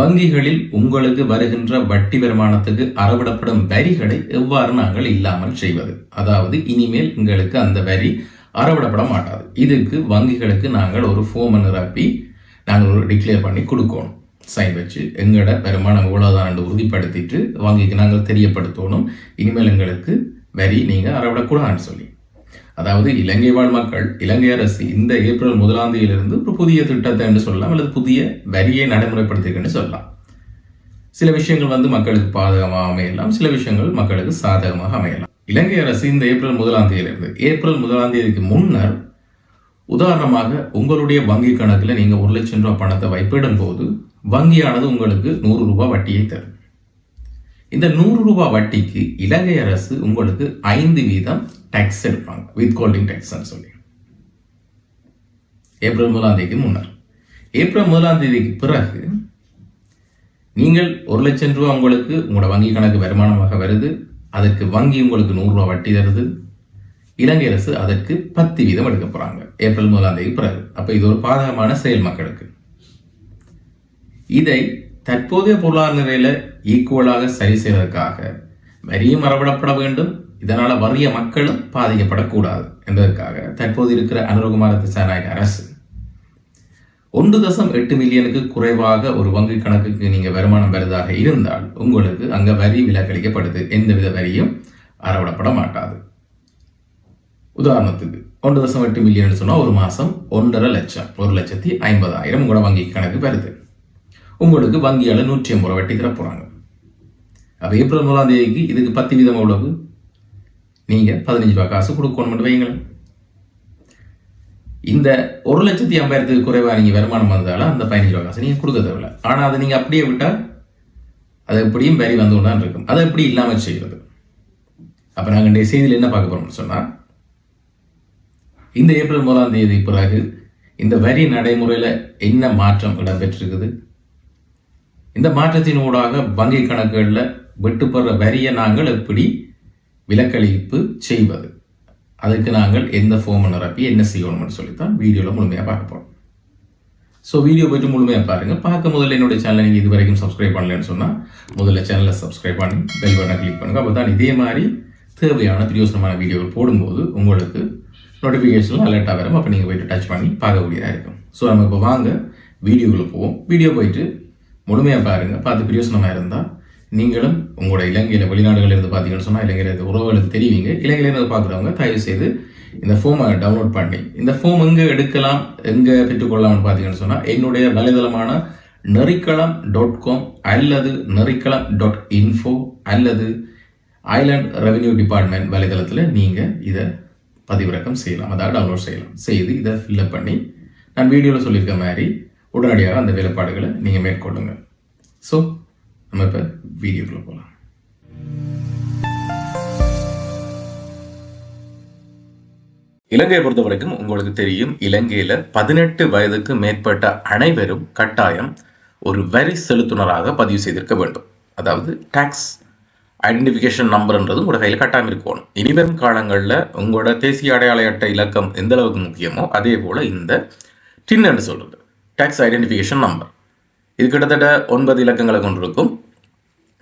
வங்கிகளில் உங்களுக்கு வருகின்ற வட்டி வருமானத்துக்கு அறவிடப்படும் வரிகளை எவ்வாறு நாங்கள் இல்லாமல் செய்வது? அதாவது இனிமேல் எங்களுக்கு அந்த வரி அறவிடப்பட மாட்டாது. இதுக்கு வங்கிகளுக்கு நாங்கள் ஒரு ஃபோமை நிரப்பி நாங்கள் ஒரு டிக்ளேர் பண்ணி கொடுக்கணும். சைன் வச்சு எங்களோட வருமானம் இவ்வளோதான் உறுதிப்படுத்திட்டு வங்கிக்கு நாங்கள் தெரியப்படுத்தணும். இனிமேல் எங்களுக்கு வரி நீங்கள் அறவிடக்கூடாதுன்னு சொல்லி. அதாவது இலங்கை வாழ் மக்கள் இலங்கை அரசு இந்த ஏப்ரல் முதலாம் தேதியிலிருந்து ஒரு புதிய திட்டத்தை என்று சொல்லலாம் அல்லது புதிய வரியை நடைமுறைப்படுத்திருக்குன்னு சொல்லலாம். சில விஷயங்கள் வந்து மக்களுக்கு பாதகமாக அமையலாம் சில விஷயங்கள் மக்களுக்கு சாதகமாக அமையலாம். இலங்கை அரசு இந்த ஏப்ரல் முதலாம் தேதியிலிருந்து ஏப்ரல் முதலாம் தேதிக்கு முன்னர் உதாரணமாக உங்களுடைய வங்கி கணக்கில் நீங்கள் ஒரு லட்சம் ரூபாய் பணத்தை வைப்பிடும் போது வங்கியானது உங்களுக்கு நூறு ரூபாய் வட்டியை தரும். இந்த நூறு ரூபாய் வட்டிக்கு இலங்கை அரசு உங்களுக்கு ஐந்து வீதம் டேக்ஸ் எடுப்பாங்க. வித் கோல்டிங் டேக்ஸ்னு சொல்லி. ஏப்ரல் முதலாம் தேதிக்கு முன்னர். ஏப்ரல் முதலாம் தேதிக்கு பிறகு நீங்கள் ஒரு லட்சம் ரூபா உங்களுக்கு உங்களோட வங்கி கணக்கு வருமானமாக வருது. அதற்கு வங்கி உங்களுக்கு நூறுரூவா வட்டி தருது. இலங்கை அரசு அதற்கு பத்து வீதம் எடுக்க போறாங்க. ஏப்ரல் முதலாம் தேதி பிறகு. அப்போ இது ஒரு பாதகமான செயல் மக்களுக்கு. இதை தற்போதைய பொருளாதார நிலையில ஈக்குவலாக சரி செய்வதற்காக வரியும் மறவிடப்பட வேண்டும். இதனால் வறிய மக்களும் பாதிக்கப்படக்கூடாது என்பதற்காக தற்போது இருக்கிற அனுரகுமார திசாநாயக அரசு ஒன்று தசம் எட்டு மில்லியனுக்கு குறைவாக ஒரு வங்கி கணக்குக்கு நீங்கள் வருமானம் வருதாக இருந்தால் உங்களுக்கு அங்கே வரி விலக்களிக்கப்படுது. எந்தவித வரியும் அறவிடப்பட மாட்டாது. உதாரணத்துக்கு ஒன்று தசம் எட்டு மில்லியன் சொன்னால் ஒரு மாதம் ஒன்றரை லட்சம் ஒரு லட்சத்தி ஐம்பதாயிரம் உங்களோட வங்கி கணக்கு வருது. உங்களுக்கு வங்கியால் நூற்றி ஐம்பது ரூபா வெட்டி தர போகிறாங்க அப்போ ஏப்ரல் முதலாம் தேதிக்கு இதுக்கு பத்து வீதம் எவ்வளவு? நீங்கள் பதினஞ்சு ரூபா காசு கொடுக்கணும் வைங்களேன் இந்த ஒரு லட்சத்தி ஐம்பதாயிரத்துக்கு குறைவாக நீங்கள் வருமானம் வந்ததால் அந்த பதினஞ்சு ரூபா காசு நீங்கள் கொடுக்க தேவையில்ல. ஆனால் அதை நீங்கள் அப்படியே விட்டால் அது எப்படியும் வரி வந்து தான் இருக்கும். அதை எப்படி இல்லாமல் செய்கிறது அப்போ நாங்கள் இந்த செய்தியில் என்ன பார்க்க போகிறோம்னு சொன்னால் இந்த ஏப்ரல் முதலாம் தேதி பிறகு இந்த வரி நடைமுறையில் என்ன மாற்றம் இடம்பெற்றிருக்குது? இந்த மாற்றத்தின் ஊடாக வங்கி கணக்குகளில் வெட்டுப்படுற வரியை நாங்கள் எப்படி விலக்களிப்பு செய்வது? அதுக்கு நாங்கள் எந்த ஃபோமை நிரப்பி என்ன செய்யணும்னு சொல்லித்தான் வீடியோவில் முழுமையாக பார்க்க போகிறோம் ஸோ வீடியோ போயிட்டு முழுமையாக பாருங்கள் பார்க்க முதல்ல என்னுடைய சேனலை நீங்கள் இது வரைக்கும் சப்ஸ்கிரைப் பண்ணலன்னு சொன்னால் முதல்ல சேனலை சப்ஸ்கிரைப் பண்ணி பெல் பட்டனை கிளிக் பண்ணுங்கள் அப்போ தான் இதே மாதிரி தேவையான பிரயோசனமான வீடியோகள் போடும்போது உங்களுக்கு நோட்டிஃபிகேஷனில் அலர்ட்டாக வரும். அப்போ நீங்கள் போயிட்டு டச் பண்ணி பார்க்கக்கூடியதாக இருக்கும். ஸோ நம்ம இப்போ வாங்க வீடியோவில் போவோம். வீடியோ போயிட்டு முழுமையாக பாருங்கள் பார்த்து பிரயோசனமாக இருந்தால் நீங்களும் உங்களோட இலங்கையில் வெளிநாடுகளில் இருந்து பார்த்தீங்கன்னு சொன்னால் இலங்கையில் உறவுகளுக்கு தெரிவிங்க. இலங்கையில இருந்து பார்க்குறவங்க தயவு செய்து இந்த ஃபோமை டவுன்லோட் பண்ணி இந்த ஃபோம் எங்கே எடுக்கலாம் எங்கே பெற்றுக்கொள்ளலாம்னு பார்த்தீங்கன்னு சொன்னால் என்னுடைய வலைதளமான நெறிக்களம் டாட் காம் அல்லது நெறிக்களம் டாட் இன்ஃபோ அல்லது ஐலாண்ட் ரெவென்யூ டிபார்ட்மெண்ட் வலைதளத்தில் நீங்கள் இதை பதிவிறக்கம் செய்யலாம் அதாவது டவுன்லோட் செய்யலாம். செய்து இதை ஃபில்லப் பண்ணி நான் வீடியோவில் சொல்லியிருக்க மாதிரி உடனடியாக அந்த வேலைப்பாடுகளை நீங்கள் மேற்கொள்ளுங்கள் ஸோ நம்ம இப்போ வீடியோக்குள்ளே போகலாம் இலங்கையை பொறுத்த வரைக்கும் உங்களுக்கு தெரியும் இலங்கையில பதினெட்டு வயதுக்கு மேற்பட்ட அனைவரும் கட்டாயம் ஒரு வரி செலுத்துனராக பதிவு செய்திருக்க வேண்டும். அதாவது டாக்ஸ் ஐடென்டிஃபிகேஷன் நம்பர்ன்றது உங்களோட கையில் கட்டாயம் இருக்கணும். இனிவரும் காலங்களில் உங்களோட தேசிய அடையாள அட்டை இலக்கம் எந்த அளவுக்கு முக்கியமோ அதே போல இந்த டின்னு சொல்றது. டாக்ஸ் ஐடென்டிஃபிகேஷன் நம்பர் இது கிட்டத்தட்ட ஒன்பது இலக்கங்களை கொண்டிருக்கும்.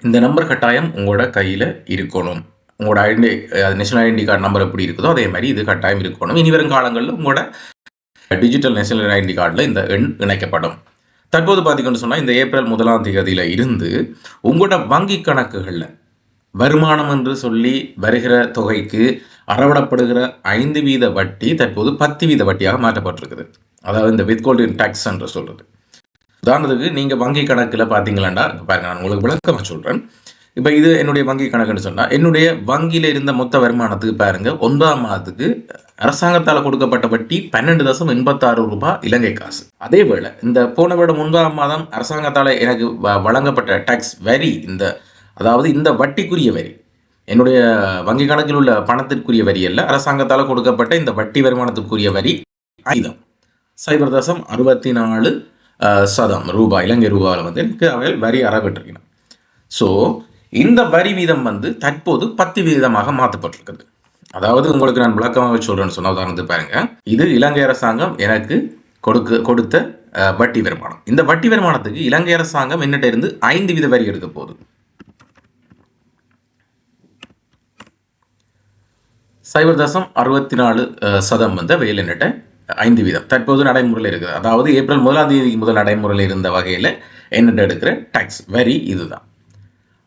இந்த நம்பர் கட்டாயம் உங்களோட கையில் இருக்கணும். உங்களோட identity national identity card number எப்படி இருக்குதோ அதே மாதிரி இது கட்டாயம் இருக்கணும். இனி வரும் காலங்களில் உங்களோட டிஜிட்டல் நேஷனல் ஐடென்டி கார்டில் இந்த எண் இணைக்கப்படும். தற்போது பார்த்தீங்கன்னு சொன்னால் இந்த ஏப்ரல் முதலாம் தேதியில் இருந்து உங்களோட வங்கி கணக்குகளில் வருமானம் என்று சொல்லி வருகிற தொகைக்கு அறவிடப்படுகிற ஐந்து வீத வட்டி தற்போது பத்து வீத வட்டியாக மாற்றப்பட்டிருக்குது. அதாவது இந்த வித்கோல்டின் டேக்ஸ் என்று சொல்கிறது உதாரணத்துக்கு நீங்க வங்கி கணக்கில் பார்த்தீங்களாண்டா பாருங்க நான் உங்களுக்கு விளக்கமாக சொல்றேன். இப்போ இது என்னுடைய வங்கி கணக்குன்னு சொன்னால் என்னுடைய வங்கியில் இருந்த மொத்த வருமானத்துக்கு பாருங்க ஒன்பதாம் மாதத்துக்கு அரசாங்கத்தால் கொடுக்கப்பட்ட வட்டி பன்னெண்டு தசம் எண்பத்தாறு ரூபாய் இலங்கை காசு. அதே வேளை இந்த போன வருடம் ஒன்பதாம் மாதம் அரசாங்கத்தால் எனக்கு வழங்கப்பட்ட டாக்ஸ் வரி இந்த அதாவது இந்த வட்டிக்குரிய வரி என்னுடைய வங்கி கணக்கில் உள்ள பணத்திற்குரிய வரி அல்ல அரசாங்கத்தால் கொடுக்கப்பட்ட இந்த வட்டி வருமானத்துக்குரிய வரி ஐதம். சைபர் தசம் அறுபத்தி நாலு சதம் ரூபாய் இலங்கை ரூபாயில் வந்து எனக்கு அவைகள் வரி அறவிட்டிருக்கணும் ஸோ இந்த வரி வீதம் வந்து தற்போது பத்து வீதமாக மாற்றப்பட்டிருக்குது அதாவது உங்களுக்கு நான் விளக்கமாக சொல்கிறேன்னு சொன்ன உதாரணத்துக்கு பாருங்க. இது இலங்கை அரசாங்கம் எனக்கு கொடுக்க கொடுத்த வட்டி வருமானம். இந்த வட்டி வருமானத்துக்கு இலங்கை அரசாங்கம் என்னட்ட இருந்து ஐந்து வீத வரி எடுக்க போகுது. சைபர் தசம் அறுபத்தி நாலு சதம் வந்து வேலை என்னட்ட ஐந்து வீதம். தற்போது நடைமுறையில் இருக்குது. அதாவது ஏப்ரல் முதலாம் தேதி முதல் நடைமுறையில் இருந்த வகையில் என்னட்ட எடுக்கிற? டேக்ஸ் வரி இதுதான்.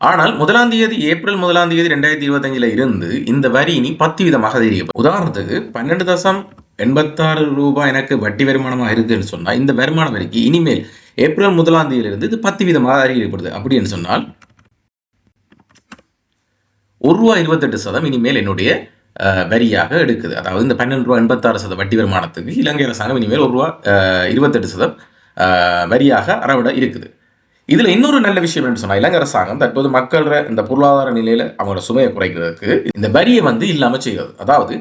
ஆனால் முதலாம் தேதி ஏப்ரல் முதலாம் தேதி ரெண்டாயிரத்தி இருபத்தஞ்சில் இருந்து இந்த வரி இனி பத்து வீதமாக அதிகரிக்கும் உதாரணத்துக்கு பன்னெண்டு தசம் எண்பத்தாறு ரூபாய் எனக்கு வட்டி வருமானமாக இருக்குன்னு சொன்னால் இந்த வருமான வரிக்கு இனிமேல் ஏப்ரல் முதலாம் தேதியிலிருந்து இது பத்து வீதமாக அதிகரிக்கப்படுது. அப்படின்னு சொன்னால் ஒரு ரூபா இருபத்தெட்டு சதம் இனிமேல் என்னுடைய வரியாக எடுக்குது. அதாவது இந்த பன்னெண்டு ரூபா எண்பத்தாறு சதம் வட்டி வருமானத்துக்கு இலங்கை அரசாங்கம் இனிமேல் ஒரு ரூபா இருபத்தெட்டு சதம் வரியாக அறவிட இருக்குது. இதுல இன்னொரு நல்ல விஷயம் என்று சொன்னா இலங்கை அரசாங்கம் தற்போது மக்கள இந்த பொருளாதார நிலையில அவங்களோட சுமையை குறைக்கிறதுக்கு இந்த வரியை வந்து இல்லாம செய்கிறது. அதாவது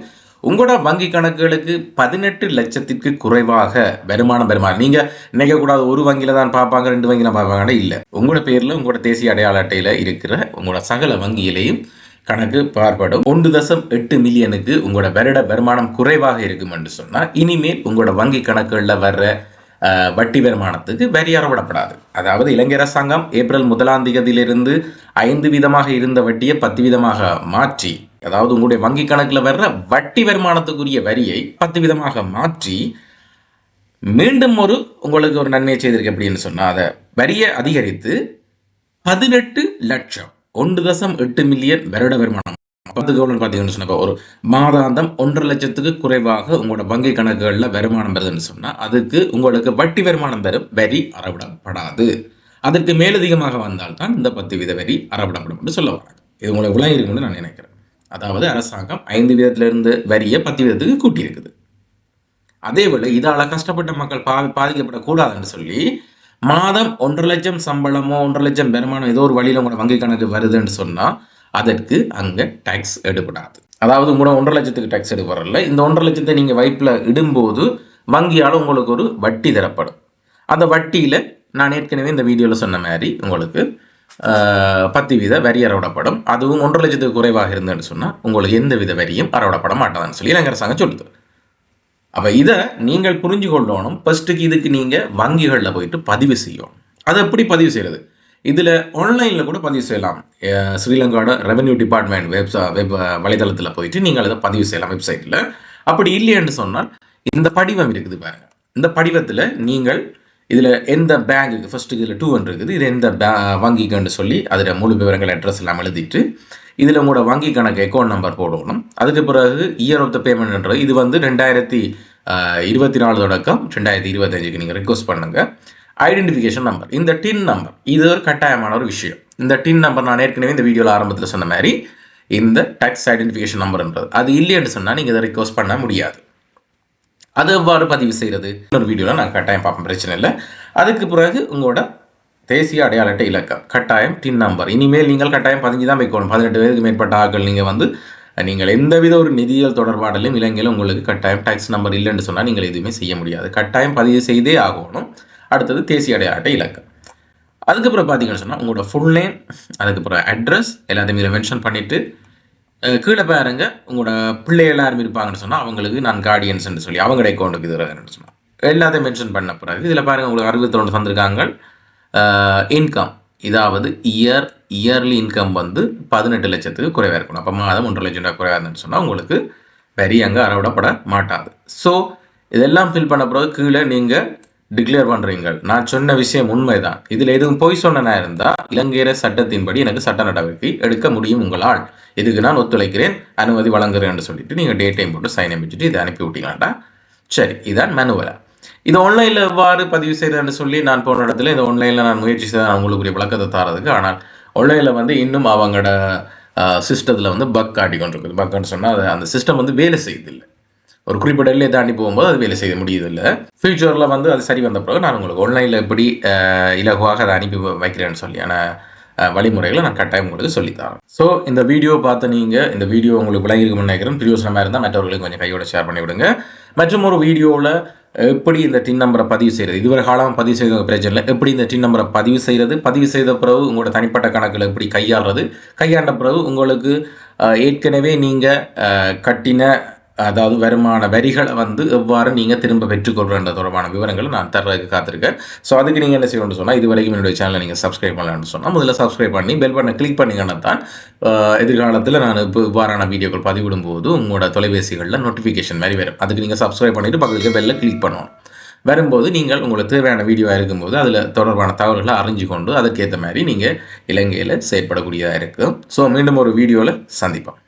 உங்களோட வங்கி கணக்குகளுக்கு பதினெட்டு லட்சத்திற்கு குறைவாக வருமானம் வருமானம் நீங்க நினைக்க கூடாது ஒரு வங்கியில தான் பார்ப்பாங்க ரெண்டு வங்கியில பார்ப்பாங்கன்னா இல்லை. உங்களோட பேர்ல உங்களோட தேசிய அடையாள அட்டையில இருக்கிற உங்களோட சகல வங்கியிலையும் கணக்கு பார்ப்படும். ஒன்று தசம் எட்டு மில்லியனுக்கு உங்களோட வருட வருமானம் குறைவாக இருக்கும் என்று சொன்னால் இனிமேல் உங்களோட வங்கி கணக்குகளில் வர்ற வட்டி வருமானத்துக்கு வரி அறவிடப்படாது. அதாவது இலங்கை அரசாங்கம் ஏப்ரல் முதலாம் தேதியிலிருந்து ஐந்து வீதமாக இருந்த வட்டியை பத்து விதமாக மாற்றி அதாவது உங்களுடைய வங்கி கணக்கில் வர்ற வட்டி வருமானத்துக்குரிய வரியை பத்து விதமாக மாற்றி மீண்டும் ஒரு உங்களுக்கு ஒரு நன்மையை செய்திருக்கு அப்படின்னு சொன்னால் அதை வரியை அதிகரித்து பதினெட்டு லட்சம் ஒன்று தசம் எட்டு மில்லியன் வருட வருமானம். பத்து கவர்மெண்ட் பார்த்தீங்கன்னு சொன்னா ஒரு மாதாந்தம் ஒன்றரை லட்சத்துக்கு குறைவாக உங்களோட வங்கி கணக்குகளில் வருமானம் வருதுன்னு சொன்னா அதுக்கு உங்களுக்கு வட்டி வருமானம் தரும் வரி அறவிடப்படாது. அதற்கு மேலதிகமாக வந்தால்தான் இந்த பத்து வீத வரி அறவிடப்படும் என்று சொல்ல வராங்க. இது உங்களுக்கு விளங்கிருக்கும்னு நான் நினைக்கிறேன். அதாவது அரசாங்கம் ஐந்து வீதத்திலிருந்து வரியை பத்து வீதத்துக்கு கூட்டியிருக்குது. அதே போல இதால கஷ்டப்பட்ட மக்கள் பா பாதிக்கப்படக்கூடாதுன்னு சொல்லி மாதம் ஒன்றரை லட்சம் சம்பளமோ ஒன்றரை லட்சம் வருமானம் ஏதோ ஒரு வழியில உங்களோட வங்கி கணக்கு வருதுன்னு சொன்னால் அதற்கு அங்கே டேக்ஸ் எடுபடாது. அதாவது உங்களோட ஒன்றரை லட்சத்துக்கு டேக்ஸ் எடுப்பறல இந்த ஒன்றரை லட்சத்தை நீங்கள் வைப்பில் இடும்போது வங்கியால் உங்களுக்கு ஒரு வட்டி தரப்படும். அந்த வட்டியில் நான் ஏற்கனவே இந்த வீடியோவில் சொன்ன மாதிரி உங்களுக்கு பத்து வித வரி அறவிடப்படும். அதுவும் ஒன்றரை லட்சத்துக்கு குறைவாக இருந்ததுன்னு சொன்னால் உங்களுக்கு எந்த வித வரியும் அறவிடப்பட மாட்டாதுன்னு சொல்லி இலங்கை அரசாங்கம் சொல்லுது. அப்போ இதை நீங்கள் புரிஞ்சு கொள்ளணும் ஃபர்ஸ்ட்டுக்கு இதுக்கு நீங்கள் வங்கிகளில் போயிட்டு பதிவு செய்யணும். அதை எப்படி பதிவு செய்கிறது இதில் ஆன்லைனில் கூட பதிவு செய்யலாம். ஸ்ரீலங்காவோட ரெவென்யூ டிபார்ட்மெண்ட் வெப்சா வெப் வலைதளத்தில் போயிட்டு நீங்கள் அதை பதிவு செய்யலாம் வெப்சைட்டில் அப்படி இல்லைன்னு சொன்னால் இந்த படிவம் இருக்குது பாருங்க. இந்த படிவத்தில் நீங்கள் இதில் எந்த பேங்குக்கு ஃபஸ்ட்டு இதில் டூ ஒன் இருக்குது இது எந்த பே- வங்கிக்குன்னு சொல்லி அதில் முழு விவரங்கள் அட்ரஸ் எல்லாம் எழுதிட்டு இதில் உங்களோட வங்கி கணக்கு அக்கௌண்ட் நம்பர் போடணும். அதுக்கு பிறகு இயர் ஆஃப் த பேமெண்ட்ன்றது இது வந்து ரெண்டாயிரத்தி இருபத்தி நாலு தொடக்கம். ரெண்டாயிரத்தி இருபத்தஞ்சுக்கு நீங்கள் ரிக்வஸ்ட் பண்ணுங்கள் ஐடென்டிஃபிகேஷன் நம்பர் இந்த டின் நம்பர் இது ஒரு கட்டாயமான ஒரு விஷயம். இந்த டின் நம்பர் நான் ஏற்கனவே இந்த வீடியோவில் ஆரம்பத்தில் சொன்ன மாதிரி இந்த டேக்ஸ் ஐடென்டிஃபிகேஷன் நம்பர்ன்றது அது இல்லைன்னு சொன்னால் நீங்கள் இதை ரிக்வஸ்ட் பண்ண முடியாது. அது எவ்வாறு பதிவு செய்கிறது? இன்னொரு வீடியோவில் நான் கட்டாயம் பார்ப்பேன் பிரச்சனை இல்லை. அதுக்கு பிறகு உங்களோட தேசிய அடையாள அட்டை இலக்கம் கட்டாயம் டின் நம்பர் இனிமேல் நீங்கள் கட்டாயம் பதிஞ்சு தான் வைக்கணும். பதினெட்டு பேருக்கு மேற்பட்ட ஆட்கள் நீங்கள் வந்து நீங்கள் எந்தவித ஒரு நிதியியல் தொடர்பாடலும் இலங்கையில் உங்களுக்கு கட்டாயம் டேக்ஸ் நம்பர் இல்லைன்னு சொன்னால் நீங்கள் எதுவுமே செய்ய முடியாது. கட்டாயம் பதிவு செய்தே ஆகணும். அடுத்தது தேசிய அடையாள அட்டை இலக்கம் அதுக்கப்புறம் பார்த்தீங்கன்னு சொன்னால் உங்களோட ஃபுல் நேம் அதுக்கப்புறம் அட்ரஸ் எல்லாத்தையும் இதில் மென்ஷன் பண்ணிவிட்டு கீழே பாருங்க. உங்களோட பிள்ளை எல்லாரும் இருப்பாங்கன்னு சொன்னால் அவங்களுக்கு நான் கார்டியன்ஸ்னு சொல்லி அவங்களோட அக்கௌண்ட்டுக்கு இது சொன்னால் எல்லாத்தையும் மென்ஷன் பண்ண போகிறாரு இதில் பாருங்க உங்களுக்கு அறுபத்தொன்று தந்திருக்காங்க. இன்கம் இதாவது இயர் இயர்லி இன்கம் வந்து பதினெட்டு லட்சத்துக்கு குறைவாக இருக்கணும். அப்போ மாதம் ஒன்றரை லட்சம் ரூபாய் குறைவாக இருந்துன்னு சொன்னால் உங்களுக்கு வரி அங்கே அறவிடப்பட மாட்டாது. ஸோ இதெல்லாம் ஃபில் பண்ண பிறகு கீழே நீங்கள் டிக்ளேர் பண்ணுறீங்கள் நான் சொன்ன விஷயம் உண்மைதான். இதில் எதுவும் பொய் சொன்னனா இருந்தால் இலங்கையர சட்டத்தின்படி எனக்கு சட்ட நடவடிக்கை எடுக்க முடியும் உங்களால். இதுக்கு நான் ஒத்துழைக்கிறேன் அனுமதி வழங்குறேன்னு சொல்லிட்டு நீங்கள் டேட்டையும் டைம் போட்டு சைன் அமைச்சிட்டு இதை அனுப்பி விட்டீங்களாண்டா சரி இதான் மேனுவலா இது ஆன்லைனில் எவ்வாறு பதிவு செய்தேன்னு சொல்லி நான் போன இடத்துல இந்த ஆன்லைனில் நான் முயற்சி செய்தேன். உங்களுக்குரிய விளக்கத்தை தரதுக்கு. ஆனால் ஆன்லைனில் வந்து இன்னும் அவங்களோட சிஸ்டத்தில் வந்து பக் காட்டி கொண்டிருக்குது பக்குன்னு சொன்னால் அந்த சிஸ்டம் வந்து வேலை செய்யுதில்லை ஒரு குறிப்பிட்ட எல்லையை தாண்டி போகும்போது அது வேலை செய்ய முடியுதில்லை. ஃபியூச்சரில் வந்து அது சரி வந்த பிறகு நான் உங்களுக்கு ஆன்லைனில் எப்படி இலகுவாக அதை அனுப்பி வைக்கிறேன்னு சொல்லியான வழிமுறைகளை நான் கட்டாயம் உங்களுக்கு சொல்லித்தரேன். ஸோ இந்த வீடியோ பார்த்து நீங்கள் இந்த வீடியோ உங்களுக்கு விளங்கிருக்கும்னு நினைக்கிறேன். பிரியோசனமாக இருந்தால் மற்றவர்களுக்கு கொஞ்சம் கையோட ஷேர் பண்ணி விடுங்க மற்றும் ஒரு வீடியோவில் எப்படி இந்த டின் நம்பரை பதிவு செய்கிறது இதுவரை காலம் பதிவு செய்த பிரச்சனை இல்லை. எப்படி இந்த டின் நம்பரை பதிவு செய்கிறது பதிவு செய்த பிறகு உங்களோட தனிப்பட்ட கணக்கில் எப்படி கையாளுறது? கையாண்ட பிறகு உங்களுக்கு ஏற்கனவே நீங்கள் கட்டின அதாவது வருமான வரிகளை வந்து எவ்வாறு நீங்கள் திரும்ப பெற்றுக்கொள்கின்ற தொடர்பான விவரங்களை நான் தர்றதுக்கு காத்திருக்கேன். ஸோ அதுக்கு நீங்கள் என்ன செய்யணும்னு சொன்னால் இது வரைக்கும் என்னுடைய சேனலை நீங்கள் சப்ஸ்கிரைப் பண்ணலாம்னு சொன்னால் முதல்ல சப்ஸ்கிரைப் பண்ணி பெல் பட்டனை கிளிக் பண்ணிங்கன்னா தான் எதிர்காலத்தில் நான் இப்போ இவ்வாறான வீடியோக்கள் பதிவிடும் போது உங்களோட தொலைபேசிகளில் நோட்டிஃபிகேஷன் மாதிரி வரும். அதுக்கு நீங்கள் சப்ஸ்கிரைப் பண்ணிட்டு பக்கத்துக்கு பெல்ல கிளிக் பண்ணணும். வரும்போது நீங்கள் உங்களுக்கு தேவையான வீடியோ இருக்கும்போது அதில் தொடர்பான தகவல்களை அறிஞ்சு கொண்டு அதுக்கேற்ற மாதிரி நீங்கள் இலங்கையில் செயற்படக்கூடியதாக இருக்கும் ஸோ மீண்டும் ஒரு வீடியோவில் சந்திப்போம்.